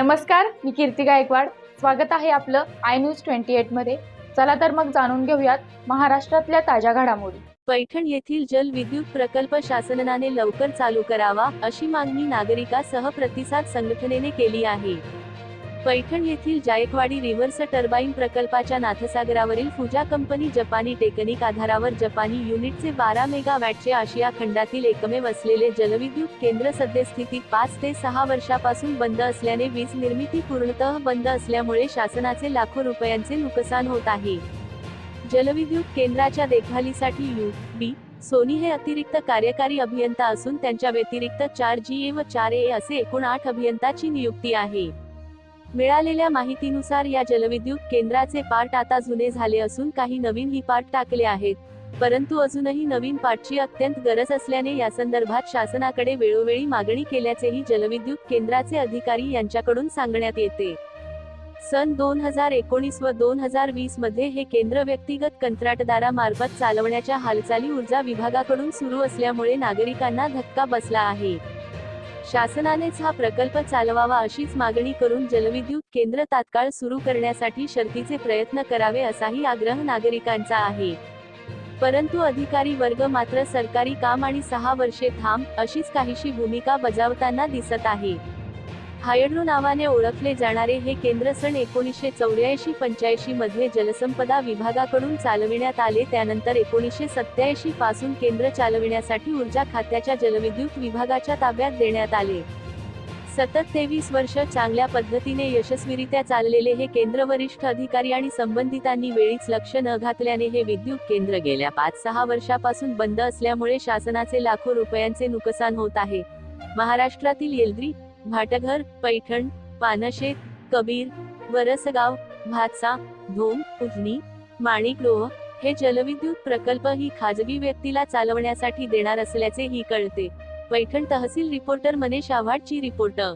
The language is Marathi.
नमस्कार मी कीर्ती गायकवाड. स्वागत आहे आपलं आय न्यूज ट्वेंटी एटमध्ये. चला तर मग जाणून घेऊयात महाराष्ट्रातल्या ताज्या घडामोडी. पैठण येथील जलविद्युत प्रकल्प शासनाने लवकर चालू करावा अशी मागणी नागरिकासह प्रतिसाद संघटनेने केली आहे. पैठण येथील जायकवाडी रिव्हर्स टर्बाईन प्रकल्पाच्या नाथसागरावरील फुजा कंपनी जपानी टेक्निक आधारावर जपानी युनिटचे बारा मेगावॅटचे आशिया खंडातील एकमेव असलेले जलविद्युत केंद्र सद्यस्थितीत पाच ते सहा वर्षापासून बंद असल्याने वीज निर्मिती पूर्णतः बंद असल्यामुळे शासनाचे लाखो रुपयांचे नुकसान होत आहे. जलविद्युत केंद्राच्या देखभालीसाठी यू बी सोनी हे अतिरिक्त कार्यकारी अभियंता असून त्यांच्या व्यतिरिक्त चार जी ए व चार ए असे एकूण आठ अभियंताची नियुक्ती आहे. मिळालेल्या माहितीनुसार या जलविद्युत केंद्राचे पार्ट आता जुने झाले असून काही नवीन ही पार्ट टाकले आहेत. परंतु अजूनही नवीन पाठची अत्यंत गरज असल्याने यासंदर्भात शासनाकडे वेळोवेळी मागणी केल्याचेही जलविद्युत केंद्राचे अधिकारी यांच्याकडून सांगण्यात येते. सन दोन हजार एकोणीस व दोन हजार वीसमध्ये हे केंद्र व्यक्तिगत कंत्राटदारामार्फत चालवण्याच्या हालचाली ऊर्जा विभागाकडून सुरू असल्यामुळे नागरिकांना धक्का बसला आहे. शासनानेच हा प्रकल्प चालवावा अशीच मागणी करून जलविद्युत केंद्र तात्काळ सुरू करण्यासाठी शर्तीचे प्रयत्न करावे असाही आग्रह नागरिकांचा आहे. परंतु अधिकारी वर्ग मात्र सरकारी काम आणि सहा वर्षे थांब अशीच काहीशी भूमिका बजावताना दिसत आहे. हायडू नावाने ओळखले जाणारे हे केंद्र सन एकोणीसशे चौऱ्याऐंशी पंच्याऐंशी मध्ये जलसंपदा विभागाकडून चालविण्यात आले. त्यानंतर एकोणीसशे सत्याऐंशी पासून केंद्र चालविण्यासाठी ऊर्जा खात्याच्या जलविद्युत विभागाच्या ताब्यात देण्यात आले. सतत तेवीस वर्ष चांगल्या पद्धतीने यशस्वीरित्या चाललेले हे केंद्र वरिष्ठ अधिकारी आणि संबंधितांनी वेळीच लक्ष न घातल्याने हे विद्युत केंद्र गेल्या पाच सहा वर्षापासून बंद असल्यामुळे शासनाचे लाखो रुपयांचे नुकसान होत आहे. महाराष्ट्रातील येलद्री भाटघर पैठण पानशेत कबीर वरसगाव भातसा धोम उजनी माणिकडोह हे जलविद्युत प्रकल्प ही खाजगी व्यक्तीला चालवण्यासाठी देणार असल्याचे ही कळते. पैठण तहसील रिपोर्टर मनेश आव्हाडची रिपोर्टर